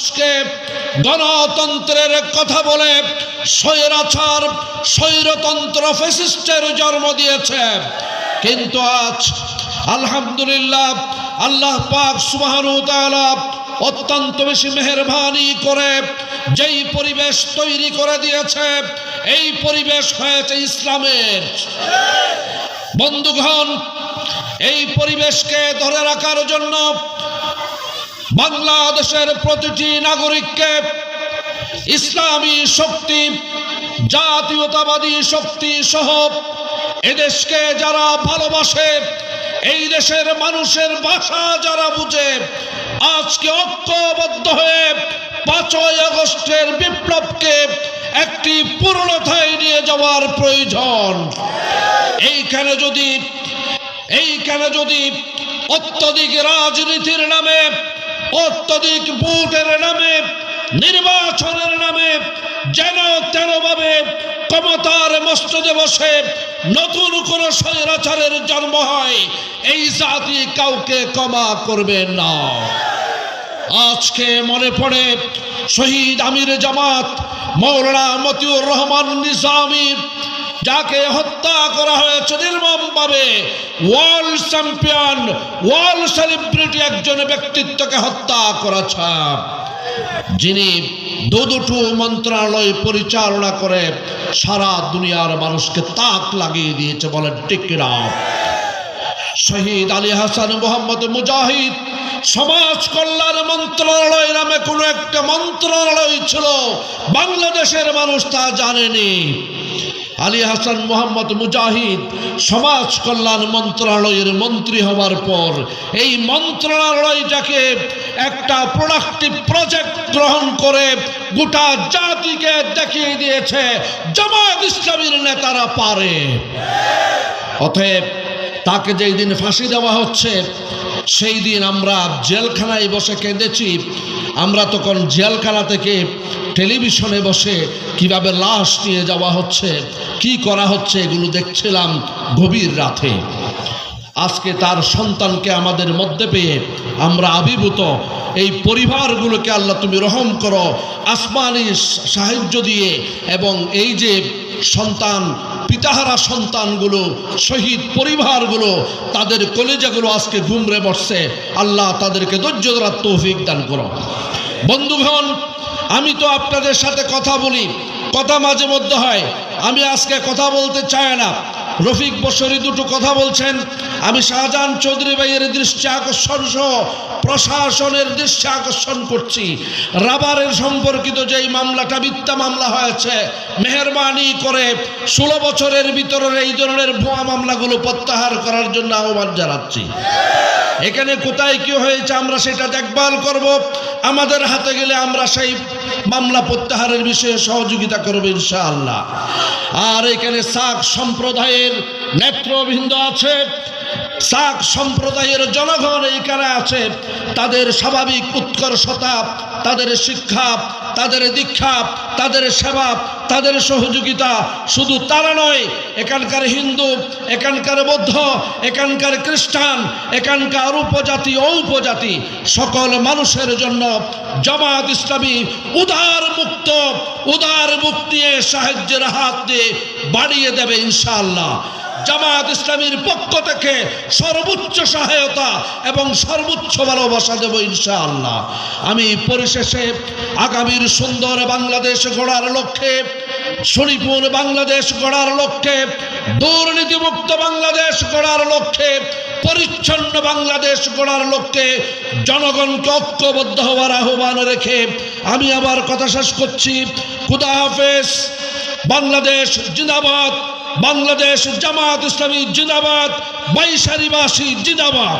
মানুষকে গণতন্ত্রের কথা বলে স্বৈরাচার, স্বৈরতন্ত্র ফেসিস্টের জন্ম দিয়েছে। কিন্তু আজ আলহামদুলিল্লাহ আল্লাহ পাক সুবহানাহু ওয়া তাআলা অত্যন্ত বেশি মেহরবানি করে যেই পরিবেশ তৈরি করে দিয়েছে, এই পরিবেশ হয়েছে ইসলামের। বন্ধুগণ, এই পরিবেশকে ধরে রাখার জন্য বাংলাদেশের প্রতিটি নাগরিককে ইসলামী শক্তি, জাতীয়তাবাদী শক্তি সহ এদেশকে যারা ভালোবাসে, এই দেশের মানুষের ভাষা যারা বুঝে, আজকে ঐক্যবদ্ধ হয়ে পাঁচই আগস্টের বিপ্লবকে একটি পূর্ণতায় নিয়ে যাওয়ার প্রয়োজন। এইখানে যদি এইখানে যদি অত্যধিক রাজনীতির নামে অত্যধিক ভোটের নামে, নির্বাচনের নামে যেন তেরোভাবে ক্ষমতার মস্তদে বসে নতুন কোন স্বৈরাচারের জন্ম হয়, এই জাতি কাউকে ক্ষমা করবে না। আজকে মনে পড়ে শহীদ আমির জামাত, মৌলানা মতিউর রহমান নিজামির যাকে হত্যা করা হয়েছে নির্মমভাবে, ওয়ার্ল্ড চ্যাম্পিয়ন, ওয়ার্ল্ড সেলিব্রিটি একজন ব্যক্তিত্বকে হত্যা করেছে। যিনি দু দুটো মন্ত্রণালয় পরিচালনা করে সারা দুনিয়ার মানুষকে তাক লাগিয়ে দিয়েছে বলেন টিকিরা। শহীদ আলী হাসান, মোহাম্মদ মুজাহিদ, সমাজ কল্যাণ মন্ত্রণালয় নামে কোনো একটা মন্ত্রণালয় ছিল। বাংলাদেশের মানুষ তা জানেনি। আলী হাসান মোহাম্মদ মুজাহিদ সমাজ কল্যাণ মন্ত্রণালয়ের মন্ত্রী হওয়ার পর এই মন্ত্রণালয়টাকে একটা প্রোডাক্টিভ প্রজেক্ট গ্রহণ করে গোটা জাতিকে দেখিয়ে দিয়েছে জামাত ইসলামীর নেতারা পারে। অতএব তাকে যেই দিন ফাঁসি দেওয়া হচ্ছে সেই দিন আমরা জেলখানায় বসে কেঁদেছি। আমরা তখন জেলখানা থেকে টেলিভিশনে বসে কীভাবে লাশ নিয়ে যাওয়া হচ্ছে, কি করা হচ্ছে এগুলো দেখছিলাম গভীর রাতে। আজকে তার সন্তানকে আমাদের মধ্যে পেয়ে আমরা আবির্ভূত এই পরিবারগুলোকে আল্লাহ তুমি রহম করো, আসমানি সাহায্য দিয়ে এবং এই যে সন্তান পিতাহারা সন্তানগুলো, শহীদ পরিবারগুলো তাদের কলেজাগুলো আজকে ঘুমরে বসছে। আল্লাহ তাদেরকে ধৈর্য ধরার তৌফিক দান করো। বন্ধুগণ, আমি তো আপনাদের সাথে কথা বলি। কথা মাঝে মধ্যে হয়। আমি আজকে কথা বলতে চাই না। রফিক বসরি দুটো কথা বলছেন। আমি শাহজাহান চৌধুরী ভাইয়ের দৃষ্টি আকর্ষণ সহ প্রশাসনের দৃষ্টি আকর্ষণ করছি। রাবারের সম্পর্কিত যেই মামলাটা, মিথ্যা মামলা হয়েছে, মেহরবানি করে ষোলো বছরের ভিতরে এই ধরনের ভুয়া মামলাগুলো প্রত্যাহার করার জন্য আহ্বান জানাচ্ছি। এখানে কোথায় কি হয়েছে আমরা সেটা দেখভাল করব। আমাদের হাতে গেলে আমরা সেই মামলা প্রত্যাহারের বিষয়ে সহযোগিতা করবে ইনশাআল্লাহ। আর এখানে সাক সম্প্রদায়ের নেত্রবৃন্দ আছে, সাক সম্প্রদায়ের জনগণ এইখানে আছে, তাদের স্বাভাবিক উৎকর্ষতা, তাদের শিক্ষা তাদের দীক্ষা, তাদের সেবা, তাদের সহযোগিতা শুধু তারা নয়, এখানকার হিন্দু, এখানকার বৌদ্ধ, এখানকার খ্রিস্টান, এখানকার উপজাতি উপজাতি, সকল মানুষের জন্য জামাত ইসলামী উদার মুক্ত, উদার দিয়ে সাহায্যের হাত দিয়ে বাড়িয়ে দেবে ইনশাআল্লাহ। জামায়াত ইসলামীর পক্ষ থেকে সর্বোচ্চ সহায়তা এবং সর্বোচ্চ ভালোবাসা দেব ইনশাআল্লাহ। আমি পরিশেষে আগামীর সুন্দর বাংলাদেশ গড়ার লক্ষ্যে শরীপুর বাংলাদেশ গড়ার লক্ষ্যে, দুর্নীতিমুক্ত বাংলাদেশ গড়ার লক্ষ্যে, পরিচ্ছন্ন বাংলাদেশ গড়ার লক্ষ্যে জনগণকে ঐক্যবদ্ধ হওয়ার আহ্বান রেখে আমি আবার কথা শেষ করছি। খুদা হাফেজ। বাংলাদেশ জিন্দাবাদ। বাংলাদেশ জামাত ইসলামী জিন্দাবাদ বৈশালীবাসী জিন্দাবাদ।